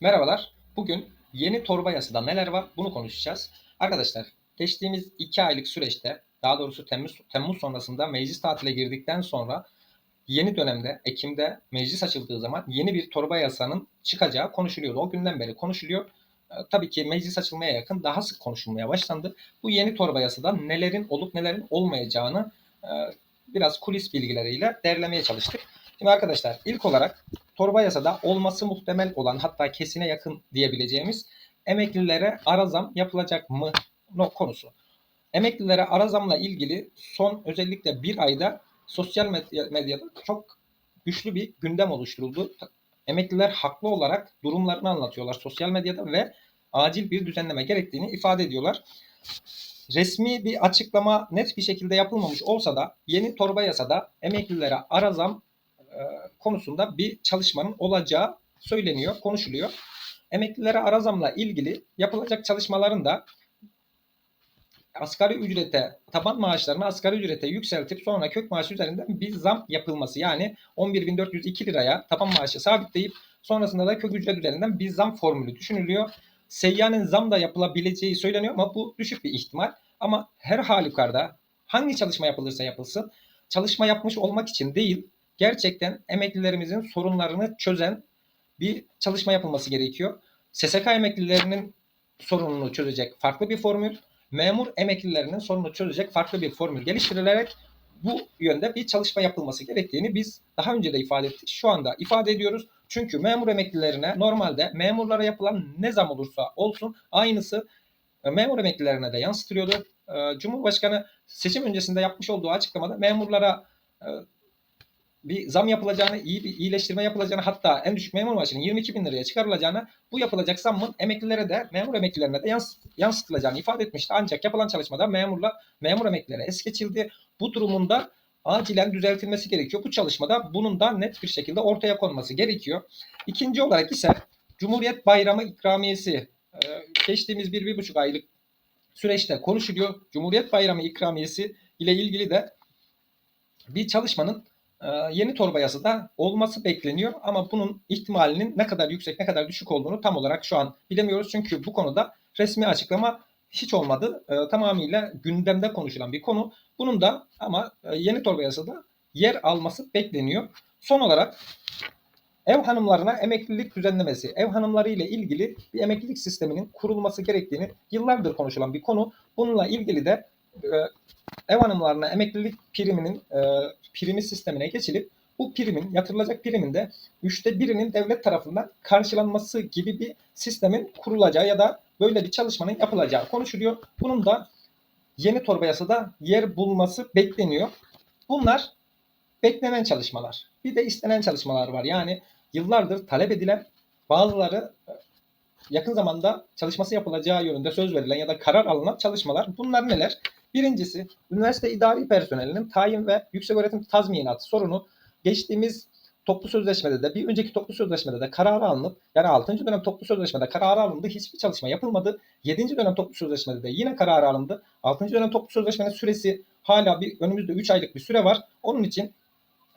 Merhabalar. Bugün yeni torba yasada neler var bunu konuşacağız. Arkadaşlar geçtiğimiz 2 aylık süreçte daha doğrusu Temmuz, Temmuz sonrasında meclis tatile girdikten sonra yeni dönemde Ekim'de meclis açıldığı zaman yeni bir torba yasanın çıkacağı konuşuluyordu. O günden beri konuşuluyor. Ee, Tabii ki meclis açılmaya yakın daha sık konuşulmaya başlandı. Bu yeni torba yasada nelerin olup nelerin olmayacağını e, biraz kulis bilgileriyle derlemeye çalıştık. Şimdi arkadaşlar ilk olarak torba yasada olması muhtemel olan hatta kesine yakın diyebileceğimiz emeklilere ara zam yapılacak mı no konusu. Emeklilere ara zamla ilgili son özellikle bir ayda sosyal medya, medyada çok güçlü bir gündem oluşturuldu. Emekliler haklı olarak durumlarını anlatıyorlar sosyal medyada ve acil bir düzenleme gerektiğini ifade ediyorlar. Resmi bir açıklama net bir şekilde yapılmamış olsa da yeni torba yasada emeklilere ara zam konusunda bir çalışmanın olacağı söyleniyor, konuşuluyor. Emeklilere ara zamla ilgili yapılacak çalışmaların da asgari ücrete, taban maaşlarını asgari ücrete yükseltip sonra kök maaş üzerinden bir zam yapılması. Yani 11.402 liraya taban maaşı sabitleyip sonrasında da kök ücret üzerinden bir zam formülü düşünülüyor. Seyyanen zam da yapılabileceği söyleniyor ama bu düşük bir ihtimal. Ama her halükarda hangi çalışma yapılırsa yapılsın çalışma yapmış olmak için değil gerçekten emeklilerimizin sorunlarını çözen bir çalışma yapılması gerekiyor. SSK emeklilerinin sorununu çözecek farklı bir formül, memur emeklilerinin sorununu çözecek farklı bir formül geliştirilerek bu yönde bir çalışma yapılması gerektiğini biz daha önce de ifade ettik. Şu anda ifade ediyoruz. Çünkü memur emeklilerine normalde memurlara yapılan ne zam olursa olsun aynısı e, memur emeklilerine de yansıtılıyordu. E, Cumhurbaşkanı seçim öncesinde yapmış olduğu açıklamada memurlara e, bir zam yapılacağını, iyi bir iyileştirme yapılacağını hatta en düşük memur maaşının 22 bin liraya çıkarılacağını bu yapılacak zammın emeklilere de memur emeklilerine de yans, yansıtılacağını ifade etmişti. Ancak yapılan çalışmada memurla memur emeklilere es geçildi. Bu durumunda acilen düzeltilmesi gerekiyor. Bu çalışmada bunun da net bir şekilde ortaya konması gerekiyor. İkinci olarak ise Cumhuriyet Bayramı ikramiyesi geçtiğimiz bir, bir buçuk aylık süreçte konuşuluyor. Cumhuriyet Bayramı ikramiyesi ile ilgili de bir çalışmanın yeni torba yasada olması bekleniyor ama bunun ihtimalinin ne kadar yüksek ne kadar düşük olduğunu tam olarak şu an bilemiyoruz. Çünkü bu konuda resmi açıklama hiç olmadı. Tamamıyla gündemde konuşulan bir konu. Bunun da ama yeni torba yasada yer alması bekleniyor. Son olarak ev hanımlarına emeklilik düzenlemesi, ev hanımları ile ilgili bir emeklilik sisteminin kurulması gerektiğini yıllardır konuşulan bir konu. Bununla ilgili de ev hanımlarına emeklilik priminin e, primi sistemine geçilip bu primin yatırılacak primin de üçte birinin devlet tarafından karşılanması gibi bir sistemin kurulacağı ya da böyle bir çalışmanın yapılacağı konuşuluyor. Bunun da yeni torba yasada yer bulması bekleniyor. Bunlar beklenen çalışmalar. Bir de istenen çalışmalar var. Yani yıllardır talep edilen bazıları e, yakın zamanda çalışması yapılacağı yönünde söz verilen ya da karar alınan çalışmalar. Bunlar neler? Birincisi, üniversite idari personelinin tayin ve yüksek öğretim tazminatı sorunu geçtiğimiz toplu sözleşmede de bir önceki toplu sözleşmede de kararı alınıp yani 6. dönem toplu sözleşmede kararı alındı. Hiçbir çalışma yapılmadı. 7. dönem toplu sözleşmede de yine kararı alındı. 6. dönem toplu sözleşmenin süresi hala bir önümüzde 3 aylık bir süre var. Onun için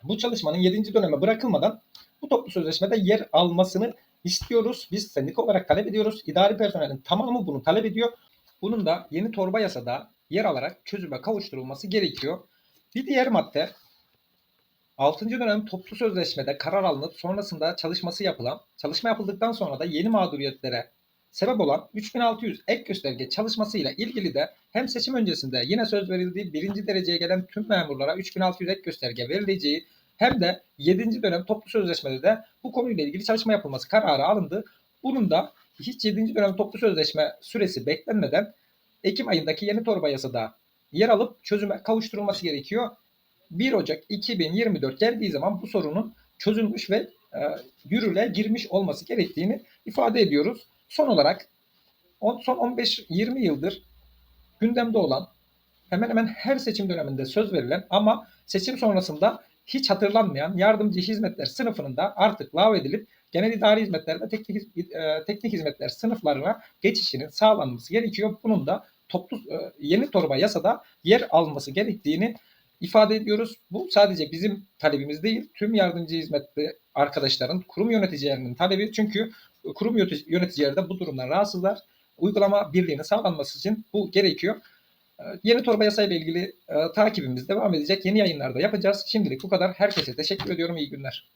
bu çalışmanın 7. döneme bırakılmadan bu toplu sözleşmede yer almasını istiyoruz. Biz sendika olarak talep ediyoruz. İdari personelin tamamı bunu talep ediyor. Bunun da yeni torba yasada yer alarak çözüme kavuşturulması gerekiyor. Bir diğer madde 6. dönem toplu sözleşmede karar alınıp sonrasında çalışması yapılan, çalışma yapıldıktan sonra da yeni mağduriyetlere sebep olan 3600 ek gösterge çalışmasıyla ilgili de hem seçim öncesinde yine söz verildiği birinci dereceye gelen tüm memurlara 3600 ek gösterge verileceği hem de 7. dönem toplu sözleşmede de bu konuyla ilgili çalışma yapılması kararı alındı. Bunun da hiç 7. dönem toplu sözleşme süresi beklenmeden Ekim ayındaki yeni torba yasada yer alıp çözüme kavuşturulması gerekiyor. 1 Ocak 2024 geldiği zaman bu sorunun çözülmüş ve e, yürürlüğe girmiş olması gerektiğini ifade ediyoruz. Son olarak son 15-20 yıldır gündemde olan hemen hemen her seçim döneminde söz verilen ama seçim sonrasında hiç hatırlanmayan yardımcı hizmetler sınıfının da artık lağvedilip genel idari hizmetler ve teknik, e, teknik hizmetler sınıflarına geçişinin sağlanması gerekiyor. Bunun da toplu e, yeni torba yasada yer alması gerektiğini ifade ediyoruz. Bu sadece bizim talebimiz değil, tüm yardımcı hizmetli arkadaşların, kurum yöneticilerinin talebi. Çünkü kurum yönetici- yöneticileri de bu durumdan rahatsızlar. Uygulama birliğinin sağlanması için bu gerekiyor. E, Yeni torba yasayla ilgili e, takibimiz devam edecek. Yeni yayınlarda yapacağız. Şimdilik bu kadar. Herkese teşekkür ediyorum. İyi günler.